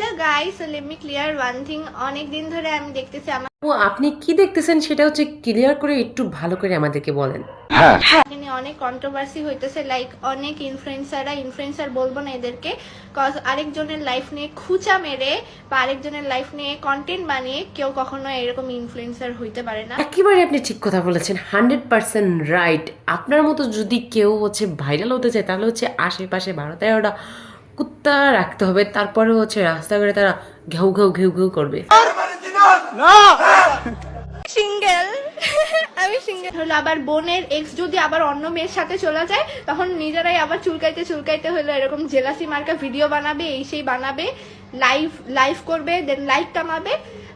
Hello guys let me clear one thing অনেক দিন ধরে আমি দেখতেছি আমার ও আপনি কি দেখতেছেন সেটা হচ্ছে ক্লিয়ার করে একটু ভালো করে আমাদেরকে বলেন। নিয়ে অনেক কন্ট্রোভার্সি হইতেছে লাইক অনেক ইনফ্লুয়েন্সাররা ইনফ্লুয়েন্সার বলব না এদেরকে কজ আরেকজনের লাইফ নিয়ে খুচা মেরে বা আরেকজনের লাইফ নিয়ে কন্টেন্ট বানিয়ে কেউ কখনো এরকম ইনফ্লুয়েন্সার হইতে পারে না। একেবারে আপনি ঠিক কথা বলেছেন হান্ড্রেড পার্সেন্ট রাইট আপনার মতো যদি কেউ হচ্ছে ভাইরাল হতে চায় তাহলে হচ্ছে আশেপাশে বারো তেরোটা কুত্তা রাখতে হবে। তারপরে হচ্ছে রাস্তাঘাটে তারা ঘেউ ঘেউ ঘেউ ঘেউ করবে। সিঙ্গেল। আমি সিঙ্গেল। হলো আবার বোনের এক্স যদি আবার অন্য মেয়ের সাথে চলে যায় তখন নিজেরাই আবার চুলকাইতে চুলকাইতে হলো এরকম জেলাসি মার্কা ভিডিও বানাবে এই সেই বানাবে লাইভ লাইভ করবে দেন লাইক কামাবে।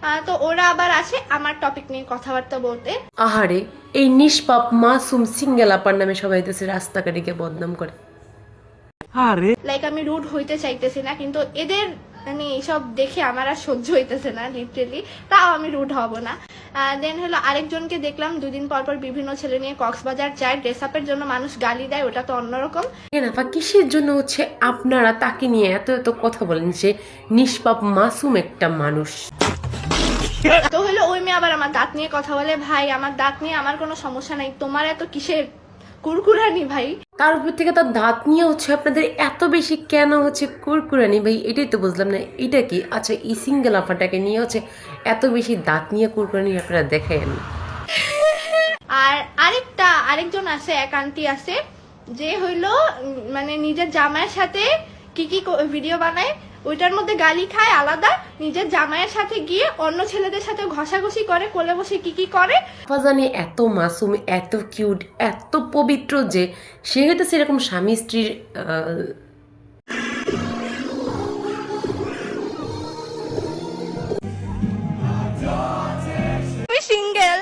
আহ, তো ওরা আবার আছে আমার টপিক নিয়ে কথাবার্তা বলতে। আহারে এই নিষ্পাপ মাসুম সিঙ্গেল আপার নামে সবাই দেশে রাস্তাঘাটে গিয়ে বদনাম করে। লাইক আমি রুড হইতে চাইতেছি না কিন্তু এদের মানে এইসব দেখে আমার আর সহ্য হইতেছে না লিটারেলি তাও আমি রুড হব না। দেন হলো আরেকজনকে দেখলাম দুদিন পর পর বিভিন্ন ছেলে নিয়ে কক্সবাজার যায় ড্রেস আপের জন্য মানুষ গালি দেয় ওটা তো অন্যরকম। আপা কিসের জন্য হচ্ছে আপনারা তাকে নিয়ে এত এত কথা বলেন যে নিষ্পাপ মাসুম একটা মানুষ? তো হলো ওই মেয়ে আবার আমার দাঁত নিয়ে কথা বলে ভাই আমার দাঁত নিয়ে আমার কোনো সমস্যা নাই তোমার এত কিসের কুরকুরানি ভাই? তার উপর থেকে তার দাঁত নিয়ে হচ্ছে আপনাদের এত বেশি কেন হচ্ছে কুরকুরানি? ভাই, এটাই তো বুঝলাম না। এটা কি? আচ্ছা এই সিঙ্গেল আফাটাকে নিয়ে হচ্ছে এত বেশি দাঁত নিয়ে কুরকুরানি আপনারা দেখেন। আর আরেকটা, আরেকজন আছে এক আন্টি আছে, যে হইল মানে নিজের জামাইয়ের সাথে কি কি ভিডিও বানায় ওইটার মধ্যে গালি খায় আলাদা নিজের জামাইয়ের সাথে গিয়ে অন্য ছেলেদের সাথে ঘষাঘষি করে কোলে বসে কি কি করে। ফাজানি এত মাসুম এত কিউট এত পবিত্র যে সে হয়তো সেরকম স্বামী স্ত্রীর সিঙ্গেল।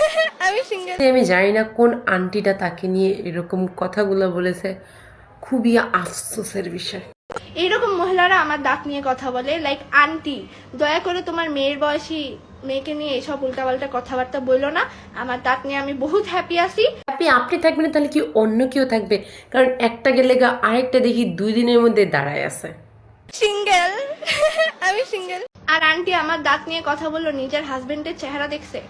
আমি সিঙ্গেল। আমি জানি না কোন আন্টিটা তাকে নিয়ে এরকম কথাগুলো বলেছে। খুবই আফসোসের বিষয়। এইরকম মহিলারা আমার দাঁত নিয়ে কথা বলে লাইক আন্টি দয়া করে তোমার মেয়ের বয়সী মেয়েকে নিয়ে এসব উল্টাপাল্টা কথাবার্তা বলল না। আমার দাঁত নিয়ে আমি বহুত হ্যাপি আছি। আপনি আপনি থাকবেন না তাহলে কি অন্য কেউ থাকবে? কারণ একটা গেলে গা আরেকটা দেখি দুই দিনের মধ্যে দাঁড়ায় আছে। সিঙ্গেল আমি সিঙ্গেল আর আন্টি আমার দাঁত নিয়ে কথা বলল, নিজের হাজবেন্ডের চেহারা দেখছে।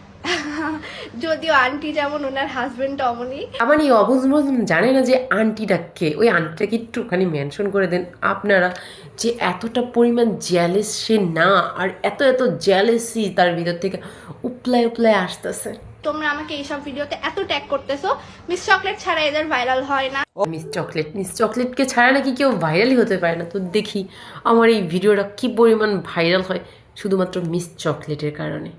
যদিও আন্টি যেমন ওনার হাজবেন্ডটা অমনই আমার এই অবুজ জানে না যে আন্টিটা কে। ওই আন্টিটাকে একটুখানি মেনশন করে দেন আপনারা যে এতটা পরিমাণ জ্যালেস সে না, আর এত এত জ্যালেসি তার ভিতর থেকে উপলায় উপলায় আসতেছে। তোমরা আমাকে এইসব ভিডিওতে এত ট্যাগ করতেছো। মিস চকলেট ছাড়া এদের ভাইরাল হয় না। ও মিস চকলেট মিস চকলেটকে ছাড়া নাকি কেউ ভাইরালই হতে পারে না। তো দেখি, আমার এই ভিডিওটা কি পরিমাণ ভাইরাল হয়, শুধুমাত্র মিস চকলেটের কারণে।